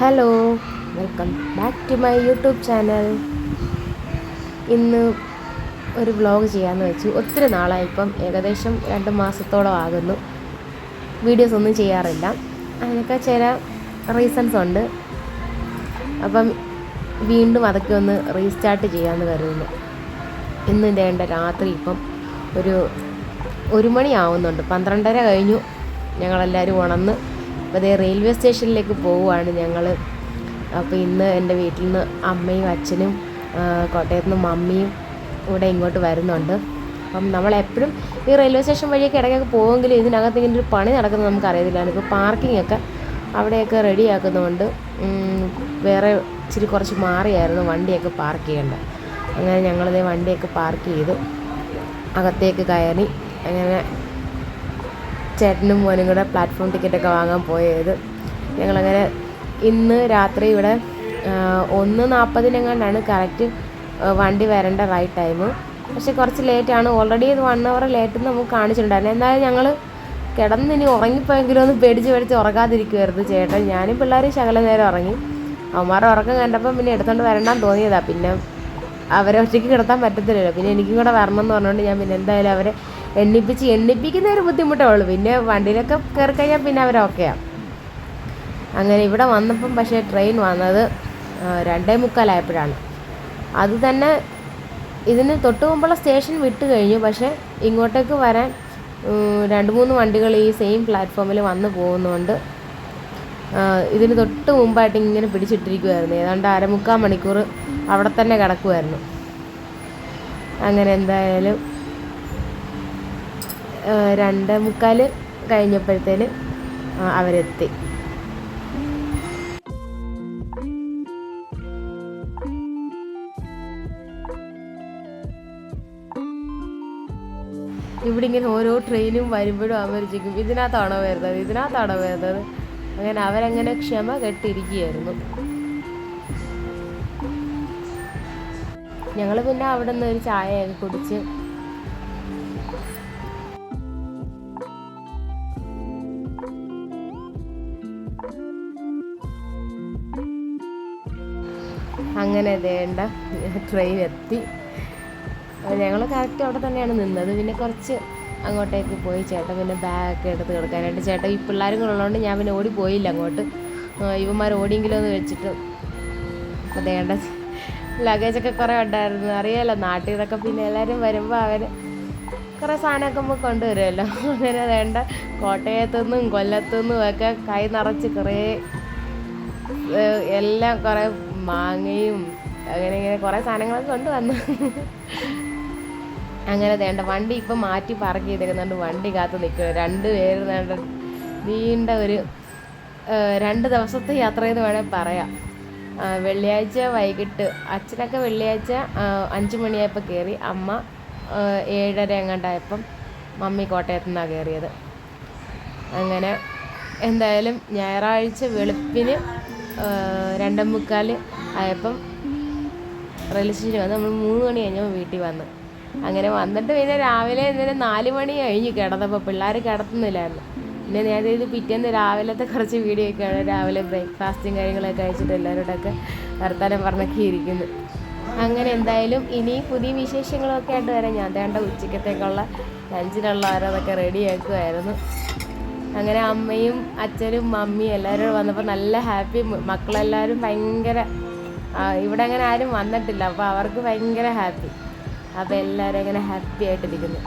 Hello welcome back to my YouTube channel. ഇന്ന് ഒരു vlog ചെയ്യാമെന്ന് വെച്ചു. ഒത്തിരി നാളായിപ്പം ഏകദേശം രണ്ട് മാസത്തോളം ആകുന്നു. വീഡിയോസ് ഒന്നും ചെയ്യാറില്ല. അതിനൊക്കെ ചില റീസൺസ് ഉണ്ട്. അപ്പം വീണ്ടും അതൊക്കെ ഒന്ന് റീസ്റ്റാർട്ട് ചെയ്യാമെന്ന് കരുതുന്നു. ഇന്ന് വേണ്ട രാത്രി ഇപ്പം ഒരു ഒരു മണിയാവുന്നുണ്ട് പന്ത്രണ്ടര കഴിഞ്ഞു. ഞങ്ങളെല്ലാവരും ഉണന്ന് അപ്പോൾ അതേ റെയിൽവേ സ്റ്റേഷനിലേക്ക് പോവുകയാണ് ഞങ്ങൾ അപ്പോൾ ഇന്ന് എന്റെ വീട്ടിൽ നിന്ന് അമ്മയും അച്ഛനും കോട്ടയത്ത് നിന്ന് മമ്മിയും ഇവിടെ ഇങ്ങോട്ട് വരുന്നുണ്ട്. അപ്പം നമ്മളെപ്പോഴും ഈ റെയിൽവേ സ്റ്റേഷൻ വഴിയൊക്കെ ഇടയ്ക്കൊക്കെ പോകുമെങ്കിലും ഇതിനകത്ത് ഇങ്ങനെ ഒരു പണി നടക്കുന്നത് നമുക്ക് അറിയത്തില്ല ഇപ്പോൾ പാർക്കിംഗ് ഒക്കെ അവിടെയൊക്കെ റെഡിയാക്കുന്നതുകൊണ്ട് വേറെ ഇച്ചിരി കുറച്ച് മാറിയായിരുന്നു വണ്ടിയൊക്കെ പാർക്ക് ചെയ്യേണ്ടത് അങ്ങനെ ഞങ്ങളിതേ വണ്ടിയൊക്കെ പാർക്ക് ചെയ്തു അകത്തേക്ക് കയറി അങ്ങനെ ചേട്ടനും മോനും കൂടെ പ്ലാറ്റ്ഫോം ടിക്കറ്റൊക്കെ വാങ്ങാൻ പോയത്. ഞങ്ങളങ്ങനെ ഇന്ന് രാത്രി ഇവിടെ ഒന്ന് നാൽപ്പതിനെങ്ങാണ്ടാണ് കറക്റ്റ് വണ്ടി വരേണ്ട റൈറ്റ് ടൈം പക്ഷെ കുറച്ച് ലേറ്റാണ് ഓൾറെഡി ഇത് വൺ അവർ ലേറ്റ് നമുക്ക് കാണിച്ചിട്ടുണ്ടായിരുന്നു. എന്തായാലും ഞങ്ങൾ കിടന്ന് ഇനി ഉറങ്ങിപ്പോയെങ്കിലും ഒന്ന് പേടിച്ച് പേടിച്ച് ഉറങ്ങാതിരിക്കുമായിരുന്നു ചേട്ടൻ. ഞാനും പിള്ളേരും ശകല നേരം ഉറങ്ങി. അവന്മാരുടെ ഉറക്കം കണ്ടപ്പം പിന്നെ എടുത്തോണ്ട് വരണ്ടാന്ന് തോന്നിയതാണ് പിന്നെ അവരെ ഒറ്റയ്ക്ക് കിടത്താൻ പറ്റത്തില്ലല്ലോ. പിന്നെ എനിക്കും കൂടെ വരണം എന്ന് പറഞ്ഞുകൊണ്ട് ഞാൻ പിന്നെ എന്തായാലും അവരെ എണ്ണിപ്പിച്ച് എണ്ണിപ്പിക്കുന്ന ഒരു ബുദ്ധിമുട്ടേ ഉള്ളൂ. പിന്നെ വണ്ടിയിലൊക്കെ കയറി കഴിഞ്ഞാൽ പിന്നെ അവരൊക്കെയാണ് അങ്ങനെ ഇവിടെ വന്നപ്പം പക്ഷേ ട്രെയിൻ വന്നത് രണ്ടേ മുക്കാലായപ്പോഴാണ് അത് തന്നെ ഇതിന് തൊട്ട് മുമ്പുള്ള സ്റ്റേഷൻ വിട്ട് കഴിഞ്ഞു. പക്ഷേ ഇങ്ങോട്ടേക്ക് വരാൻ രണ്ട് മൂന്ന് വണ്ടികൾ ഈ സെയിം പ്ലാറ്റ്ഫോമിൽ വന്ന് പോകുന്നതുകൊണ്ട് ഇതിന് തൊട്ട് മുമ്പായിട്ട് ഇങ്ങനെ പിടിച്ചിട്ടിരിക്കുമായിരുന്നു ഏതാണ്ട് അരമുക്കാൽ മണിക്കൂർ അവിടെ തന്നെ കിടക്കുമായിരുന്നു അങ്ങനെ എന്തായാലും രണ്ട് മുക്കാൽ കഴിഞ്ഞപ്പോഴത്തേന് അവരെത്തി. ഇവിടെ ഇങ്ങനെ ഓരോ ട്രെയിനും വരുമ്പോഴും അവർ ചോദിക്കും ഇതിനകത്താണോ വരുന്നത്? ഇതിനകത്താണോ വരുന്നത്? അങ്ങനെ അവരങ്ങനെ ക്ഷമ കെട്ടിരിക്കുകയായിരുന്നു. ഞങ്ങൾ പിന്നെ അവിടെ നിന്ന് ഒരു ചായയൊക്കെ കുടിച്ച്. അങ്ങനെ വേണ്ട ട്രെയിൻ എത്തി. ഞങ്ങൾ കറക്റ്റ് അവിടെ തന്നെയാണ് നിന്നത്. പിന്നെ കുറച്ച് അങ്ങോട്ടേക്ക് പോയി. ചേട്ടൻ പിന്നെ ബാഗ് എടുത്ത് കിടക്കാനായിട്ട് ചേട്ടൻ ഈ പിള്ളേരും കൂടെ ഉള്ളതുകൊണ്ട് ഞാൻ പിന്നെ ഓടി പോയില്ല അങ്ങോട്ട്. ഇവന്മാർ ഓടിയെങ്കിലും എന്ന് വെച്ചിട്ട്. അതേണ്ട ലഗേജൊക്കെ കുറേ ഉണ്ടായിരുന്നു. അറിയാലോ നാട്ടിൽ നിന്നൊക്കെ പിന്നെ എല്ലാവരും വരുമ്പോൾ അവർ കുറേ സാധനമൊക്കെ നമുക്ക് കൊണ്ടുവരുമല്ലോ. അങ്ങനെ വേണ്ട. കോട്ടയത്തുനിന്നും കൊല്ലത്തുനിന്നും ഒക്കെ കൈ നിറച്ച് കുറേ എല്ലാം കുറേ മാങ്ങയും അങ്ങനെ ഇങ്ങനെ കുറേ സാധനങ്ങളൊക്കെ കൊണ്ടുവന്നു. അങ്ങനെ വേണ്ട വണ്ടി ഇപ്പം മാറ്റി പാർക്ക് ചെയ്തേക്കുന്നുണ്ട്. വണ്ടി കാത്ത് നിൽക്കുക രണ്ട് പേര് വേണ്ട നീണ്ട ഒരു രണ്ട് ദിവസത്തെ യാത്ര എന്ന് വേണേൽ പറയാം. വെള്ളിയാഴ്ച വൈകിട്ട് അച്ഛനൊക്കെ വെള്ളിയാഴ്ച അഞ്ച് മണിയായപ്പോൾ കയറി അമ്മ ഏഴര എങ്ങാണ്ടായപ്പം മമ്മി കോട്ടയത്തു നിന്നാണ് കയറിയത് അങ്ങനെ എന്തായാലും ഞായറാഴ്ച വെളുപ്പിന് രണ്ടേ മുക്കാൽ ആയപ്പം റെയിൽവേ സ്റ്റേഷനിൽ വന്ന് നമ്മൾ മൂന്ന് മണി കഴിഞ്ഞപ്പോൾ വീട്ടിൽ വന്നു. അങ്ങനെ വന്നിട്ട് പിന്നെ രാവിലെ ഇന്നലെ നാല് മണി കഴിഞ്ഞ് കിടന്നപ്പോൾ പിള്ളേർ കിടത്തുന്നില്ലായിരുന്നു. പിന്നെ ഞാൻ ഇത് പിറ്റേന്ന് രാവിലത്തെ കുറച്ച് വീഡിയോ ഒക്കെയാണ് രാവിലെ ബ്രേക്ക്ഫാസ്റ്റും കാര്യങ്ങളൊക്കെ കഴിച്ചിട്ട് എല്ലാവരോടൊക്കെ വർത്താനം പറഞ്ഞൊക്കെ ഇരിക്കുന്നു. അങ്ങനെ എന്തായാലും ഇനി പുതിയ വിശേഷങ്ങളൊക്കെ ആയിട്ട് വരാം. ഞാൻ വേണ്ട ഉച്ചക്കത്തേക്കുള്ള ലഞ്ചിനുള്ള ഓരോന്നൊക്കെ റെഡിയാക്കുമായിരുന്നു അങ്ങനെ അമ്മയും അച്ഛനും മമ്മിയും എല്ലാവരും വന്നപ്പോൾ നല്ല ഹാപ്പി മക്കളെല്ലാവരും ഭയങ്കര ഇവിടെ അങ്ങനെ ആരും വന്നിട്ടില്ല. അപ്പോൾ അവർക്ക് ഭയങ്കര ഹാപ്പി അപ്പോൾ എല്ലാവരും അങ്ങനെ ഹാപ്പി ആയിട്ടിരിക്കുന്നു.